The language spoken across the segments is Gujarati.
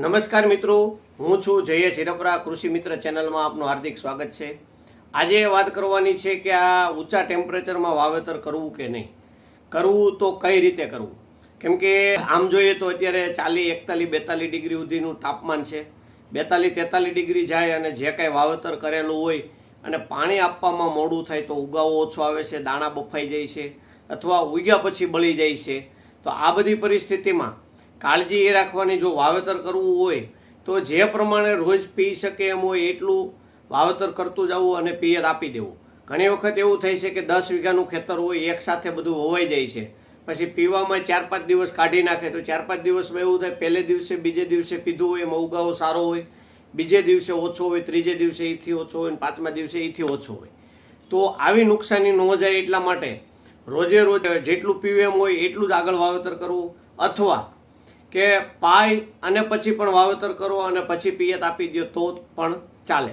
નમસ્કાર મિત્રો, હું છું જયેશ હિરપરા, કૃષિ મિત્ર ચેનલમાં આપનું હાર્દિક સ્વાગત છે. આજે વાત કરવાની છે કે આ ઊંચા ટેમ્પરેચરમાં વાવેતર કરવું કે નહીં? કરવું તો કઈ રીતે કરવું? કેમ કે આમ જોઈએ તો અત્યારે ચાલી એકતાલીસ, બેતાલીસ ડિગ્રી સુધીનું તાપમાન છે. બેતાલીસ, તેતાલીસ ડિગ્રી જાય અને જે કાંઈ વાવેતર કરેલું હોય અને પાણી આપવામાં મોડું થાય તો ઉગાવો ઓછો આવે છે, દાણા બફાઈ જાય છે અથવા ઉગ્યા પછી બળી જાય છે. તો આ બધી પરિસ્થિતિમાં કાળજી એ રાખવાની જો વાવેતર કરવું હોય, તો જે પ્રમાણે રોજ પી શકે એમ હોય એટલું વાવેતર કરતું જવું અને પિયર આપી દેવું. ઘણી વખત એવું થાય છે કે દસ વીઘાનું ખેતર હોય, એક સાથે બધું હોવાઈ જાય છે. પછી પીવામાં ચાર પાંચ દિવસ કાઢી નાખે, તો ચાર પાંચ દિવસમાં એવું થાય, પહેલે દિવસે બીજે દિવસે પીધું હોય, એમાં ઉગાવો સારો હોય. બીજે દિવસે ઓછો હોય, ત્રીજે દિવસે એથી ઓછો હોય પાંચમા દિવસે એથી ઓછો હોય. તો આવી નુકસાની ન જાય એટલા માટે રોજે રોજ જેટલું પીવે એમ હોય, એટલું જ આગળ વાવેતર કરવું. અથવા કે પાય અને પછી પણ વાવેતર કરો અને પછી પિયત આપી દો તો પણ ચાલે.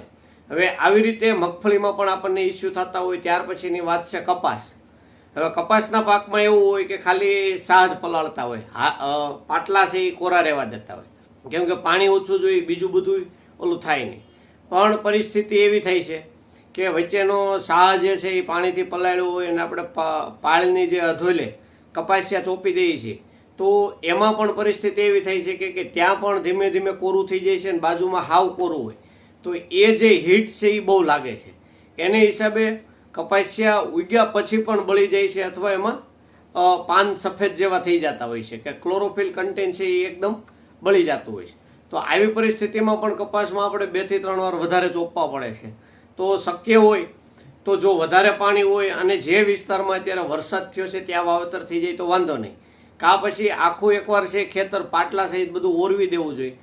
હવે આવી રીતે મગફળીમાં પણ આપણને ઇસ્યુ થતા હોય ત્યાર પછીની વાત છે કપાસ. હવે કપાસના પાકમાં એવું હોય કે ખાલી સાજ પલાળતા હોય પાટલા છે એ કોરા રહેવા દેતા હોય. કેમ કે પાણી ઓછું જોઈએ, બીજું બધું ઓલું થાય નહીં. પણ પરિસ્થિતિ એવી થઈ છે કે વચ્ચેનો સાહ જે છે એ પાણીથી પલાળ્યો હોય અને આપણે પાળની જે અધોલે કપાસિયા ચોપી દઈએ છીએ. તો એમાં પણ પરિસ્થિતિ એવી થઈ છે કે ત્યાં પણ ધીમે ધીમે કોરું થઈ જાય છે અને બાજુમાં હાવ કોરું હોય. તો એ જે હીટ છે એ બહુ લાગે છે. એને હિસાબે કપાસિયા ઉગ્યા પછી પણ બળી જાય છે અથવા એમાં પાન સફેદ જેવા થઈ જતા હોય છે કે ક્લોરોફિલ કન્ટેન્ટ છે એ એકદમ બળી જતું હોય છે. તો આવી પરિસ્થિતિમાં પણ કપાસમાં આપણે બેથી ત્રણ વાર વધારે ચોપવા પડે છે. તો શક્ય હોય તો જો વધારે પાણી હોય અને જે વિસ્તારમાં અત્યારે વરસાદ થયો છે ત્યાં વાવેતર થઈ જાય તો વાંધો નહીં. કા પછી આખું એકવાર છે ખેતર પાટલા સહિત બધું ઓરવી દેવું જોઈએ.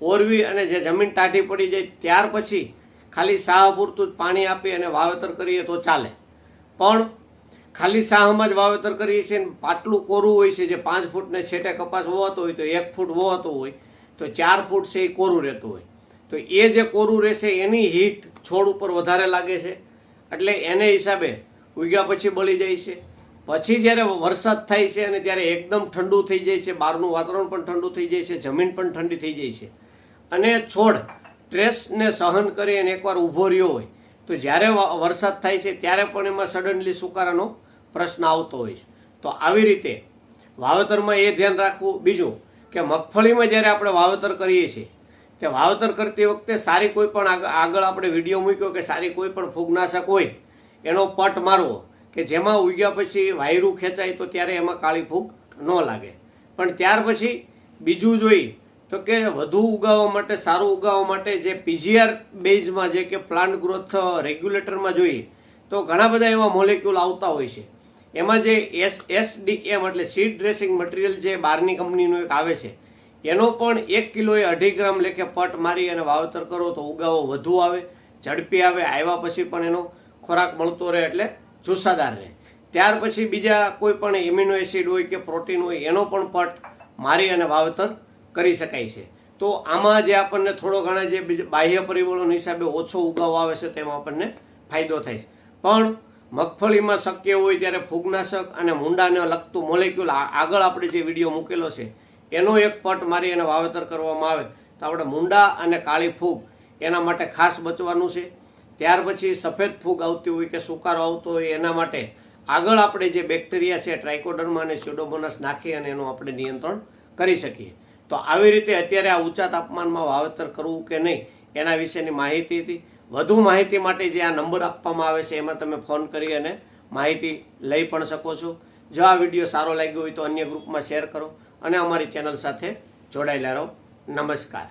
ઓરવી અને જે જમીન ટાઢી પડી જાય ત્યાર પછી ખાલી સાહ પૂરતું જ પાણી આપી અને વાવેતર કરીએ તો ચાલે. પણ ખાલી સાહમાં જ વાવેતર કરીએ છીએ ને પાટલું કોરું હોય છે, જે પાંચ ફૂટને છેટે કપાસ વહોતો હોય તો એક ફૂટ વોતો હોય, તો ચાર ફૂટ છે એ કોરું રહેતું હોય. તો એ જે કોરું રહેશે એની હીટ છોડ ઉપર વધારે લાગે છે. એટલે એને હિસાબે ઉગ્યા પછી બળી જાય છે. પછી જ્યારે વરસાદ થાય છે અને ત્યારે એકદમ ઠંડુ થઈ જાય છે, બહારનું વાતાવરણ પણ ઠંડુ થઈ જાય છે, જમીન પણ ઠંડી થઈ જાય છે. અને છોડ સ્ટ્રેસને સહન કરી અને એકવાર ઊભો રહ્યો હોય, તો જ્યારે વરસાદ થાય છે ત્યારે પણ એમાં સડનલી સુકારાનો પ્રશ્ન આવતો હોય છે. તો આવી રીતે વાવેતરમાં એ ધ્યાન રાખવું. બીજું કે મગફળીમાં જ્યારે આપણે વાવેતર કરીએ છીએ, તે વાવેતર કરતી વખતે સારી કોઈ પણ આગ- આગળ આપણે વીડિયો મૂક્યો કે સારી કોઈ પણ ફૂગનાશક હોય, એનો પટ મારવો કે જેમાં ઉગ્યા પછી વાયરું ખેંચાય તો ત્યારે એમાં કાળી ફૂગ ન લાગે. પણ ત્યાર પછી બીજું જોઈ તો કે વધુ ઉગાવવા માટે, સારું ઉગાવવા માટે જે પીજીઆર બેઝમાં જે કે પ્લાન્ટ ગ્રોથ રેગ્યુલેટરમાં જોઈએ તો ઘણા બધા એવા મોલેક્યુલ આવતા હોય છે. એમાં જે એસ, એસડીએમ એટલે સીડ ડ્રેસિંગ મટીરિયલ જે બહારની કંપનીનું એક આવે છે, એનો પણ એક કિલોએ અઢી ગ્રામ લેખે પટ મારી અને વાવેતર કરો તો ઉગાવો વધુ આવે, ઝડપી આવે, આવ્યા પછી પણ એનો ખોરાક મળતો રહે એટલે જુસ્સાદાર રહે. ત્યાર પછી બીજા કોઈ પણ એમિનો એસિડ હોય કે પ્રોટીન હોય, એનો પણ પટ મારી અને વાવેતર કરી શકાય છે. તો આમાં જે આપણને થોડો ઘણા જે બાહ્ય પરિબળોના હિસાબે ઓછો ઉગાવ આવે છે, તેમાં આપણને ફાયદો થાય છે. પણ મગફળીમાં શક્ય હોય ત્યારે ફૂગનાશક અને મૂંડાને લગતું મોલેક્યુલ આગળ આપણે જે વીડિયો મૂકેલો છે, એનો એક પટ મારી અને વાવેતર કરવામાં આવે. તો આપણે મૂંડા અને કાળી ફૂગ એના માટે ખાસ બચવાનું છે. ત્યાર પછી સફેદ ફૂગ આવતી હોય કે સુકારો આવતો હોય એના માટે આગળ આપણે જે બેક્ટેરિયા છે ટ્રાઇકોડર્મા અને સ્યુડોમોનસ નાખી અને એનું આપણે નિયંત્રણ કરી શકીએ. તો આવી રીતે અત્યારે આ ઊંચા તાપમાનમાં વાવેતર કરવું કે નહીં, એના વિશેની માહિતી હતી. વધુ માહિતી માટે જે આ નંબર આપવામાં આવે છે, એમાં તમે ફોન કરી અને માહિતી લઈ પણ શકો છો. જો આ વીડિયો સારો લાગ્યો હોય તો અન્ય ગ્રુપમાં શેર કરો અને અમારી ચેનલ સાથે જોડાયેલા રહો. નમસ્કાર.